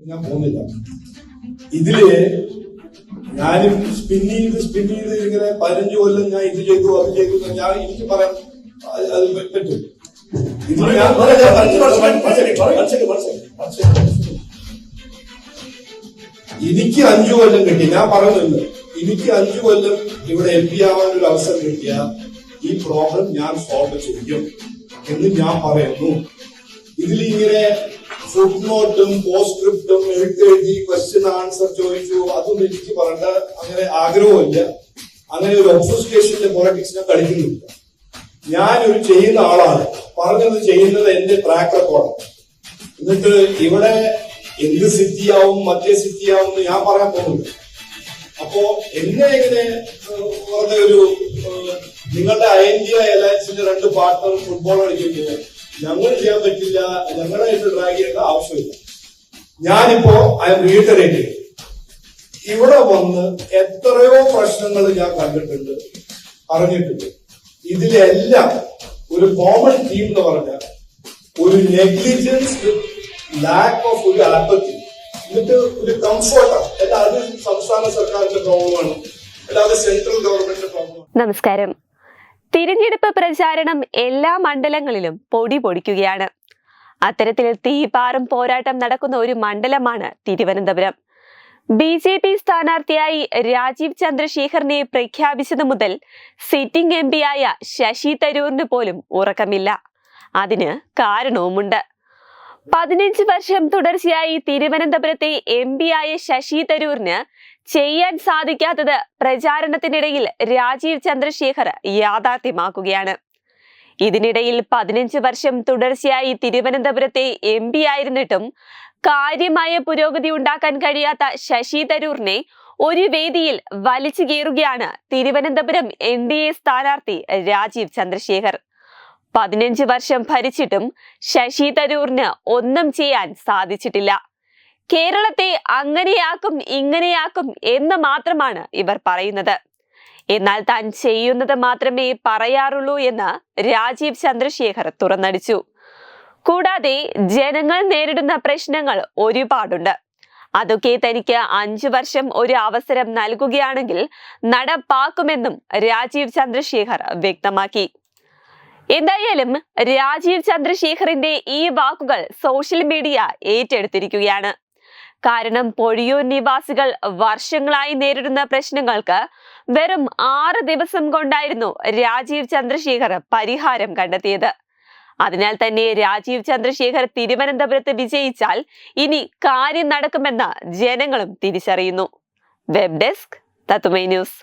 ഞാൻ പോകുന്നില്ല. ഇതിൽ ഞാനും സ്പിൻ ചെയ്ത് സ്പിൻ ചെയ്ത് ഇങ്ങനെ പതിനഞ്ച് കൊല്ലം ഞാൻ ഇത് ചെയ്തു അത് ചെയ്തു ഞാൻ എനിക്ക് പറയാൻ അത് പറ്റും ഇതിൽ ഞാൻ എനിക്ക് അഞ്ചു കൊല്ലം കിട്ടി. ഞാൻ പറയുന്നില്ല എനിക്ക് അഞ്ചു കൊല്ലം ഇവിടെ എം പി ആവാൻ ഒരു അവസരം കിട്ടിയ ഈ പ്രോബ്ലം ഞാൻ സോൾവ് ചെയ്യും എന്ന് ഞാൻ പറയുന്നു. ഇതിൽ ഇങ്ങനെ ഫുഡ് നോട്ടും പോസ്ക്രിപ്റ്റും എഴുത്തെഴുതി ക്വസ്റ്റ്യൻ ആൻസർ ചോദിച്ചു. അതൊന്നും എനിക്ക് പറയേണ്ട അങ്ങനെ ആഗ്രഹമില്ല അങ്ങനെ ഒരു അസോസിയേഷന്റെ പൊളിറ്റിക്സ് ഞാൻ കളിക്കുന്നില്ല ഞാനൊരു ചെയ്യുന്ന ആളാണ്. പറഞ്ഞത് ചെയ്യുന്നത് എന്റെ ട്രാക്ക് റെക്കോർഡാണ് എന്നിട്ട് ഇവിടെ എന്ത് സിദ്ധിയാവും മറ്റേ സിദ്ധിയാവും ഞാൻ പറയാൻ പോകുന്നില്ല. അപ്പോ എന്നെ ഇങ്ങനെ വെറുതെ ഒരു നിങ്ങളുടെ ഐന്ത്യ അലയൻസിന്റെ രണ്ട് പാർട്ട്ണർ ഫുട്ബോൾ കളിക്കുമ്പോൾ ഞങ്ങൾ ചെയ്യാൻ പറ്റില്ല ഞങ്ങളായിട്ട് ഡ്രാഗ് ചെയ്യേണ്ട ആവശ്യമില്ല. ഞാനിപ്പോ ഐ എം റീറ്ററേറ്റ് ഇവിടെ വന്ന് എത്രയോ പ്രശ്നങ്ങൾ ഞാൻ കണ്ടിട്ടുണ്ട് അറിഞ്ഞിട്ടുണ്ട്. ഇതിലെല്ലാം ഒരു കോമൺ തീം എന്ന് പറഞ്ഞാൽ ഒരു നെഗ്ലിജൻസ് ലാക്ക് ഓഫ് ഒരു ആപ്പത്തി എന്നിട്ട് ഒരു കംഫോർട്ടാണ് അല്ല അത് സംസ്ഥാന സർക്കാരിന്റെ പ്രോബ്ലമാണ് അല്ലാതെ സെൻട്രൽ ഗവൺമെന്റിന്റെ പ്രോബ്ലം നമസ്കാരം. തിരഞ്ഞെടുപ്പ് പ്രചാരണം എല്ലാ മണ്ഡലങ്ങളിലും പൊടി പൊടിക്കുകയാണ്. അത്തരത്തിൽ തീപാറും പോരാട്ടം നടക്കുന്ന ഒരു മണ്ഡലമാണ് തിരുവനന്തപുരം. ബി ജെ പി സ്ഥാനാർത്ഥിയായി രാജീവ് ചന്ദ്രശേഖറിനെ പ്രഖ്യാപിച്ചതു മുതൽ സിറ്റിംഗ് എം പിയായ ശശി തരൂരിന് പോലും ഉറക്കമില്ല. അതിന് കാരണവുമുണ്ട്. പതിനഞ്ച് വർഷം തുടർച്ചയായി തിരുവനന്തപുരത്തെ എം പിയായ ശശി തരൂരിന് ചെയ്യാൻ സാധിക്കാത്തത് പ്രചാരണത്തിനിടയിൽ രാജീവ് ചന്ദ്രശേഖർ യാഥാർത്ഥ്യമാക്കുകയാണ്. ഇതിനിടയിൽ പതിനഞ്ച് വർഷം തുടർച്ചയായി തിരുവനന്തപുരത്തെ എം പി ആയിരുന്നിട്ടും കാര്യമായ പുരോഗതി ഉണ്ടാക്കാൻ കഴിയാത്ത ശശി തരൂറിനെ ഒരു വേദിയിൽ വലിച്ചു കീറുകയാണ് തിരുവനന്തപുരം എൻ ഡി എ സ്ഥാനാർത്ഥി രാജീവ് ചന്ദ്രശേഖർ. പതിനഞ്ച് വർഷം ഭരിച്ചിട്ടും ശശി തരൂറിന് ഒന്നും ചെയ്യാൻ സാധിച്ചിട്ടില്ല. കേരളത്തെ അങ്ങനെയാക്കും ഇങ്ങനെയാക്കും എന്ന് മാത്രമാണ് ഇവർ പറയുന്നത്. എന്നാൽ താൻ ചെയ്യുന്നത് മാത്രമേ പറയാറുള്ളൂ എന്ന് രാജീവ് ചന്ദ്രശേഖർ തുറന്നടിച്ചു. കൂടാതെ ജനങ്ങൾ നേരിടുന്ന പ്രശ്നങ്ങൾ ഒരുപാടുണ്ട്. അതൊക്കെ തനിക്ക് അഞ്ചു വർഷം ഒരു അവസരം നൽകുകയാണെങ്കിൽ നടപ്പാക്കുമെന്നും രാജീവ് ചന്ദ്രശേഖർ വ്യക്തമാക്കി. എന്തായാലും രാജീവ് ചന്ദ്രശേഖറിന്റെ ഈ വാക്കുകൾ സോഷ്യൽ മീഡിയ ഏറ്റെടുത്തിരിക്കുകയാണ്. കാരണം പൊഴിയൂർ നിവാസികൾ വർഷങ്ങളായി നേരിടുന്ന പ്രശ്നങ്ങൾക്ക് വെറും ആറ് ദിവസം കൊണ്ടായിരുന്നു രാജീവ് ചന്ദ്രശേഖർ പരിഹാരം കണ്ടെത്തിയത്. അതിനാൽ തന്നെ രാജീവ് ചന്ദ്രശേഖർ തിരുവനന്തപുരത്ത് വിജയിച്ചാൽ ഇനി കാര്യം നടക്കുമെന്ന് ജനങ്ങളും തിരിച്ചറിയുന്നു. വെബ് ഡെസ്ക് തത്തുമൈ ന്യൂസ്.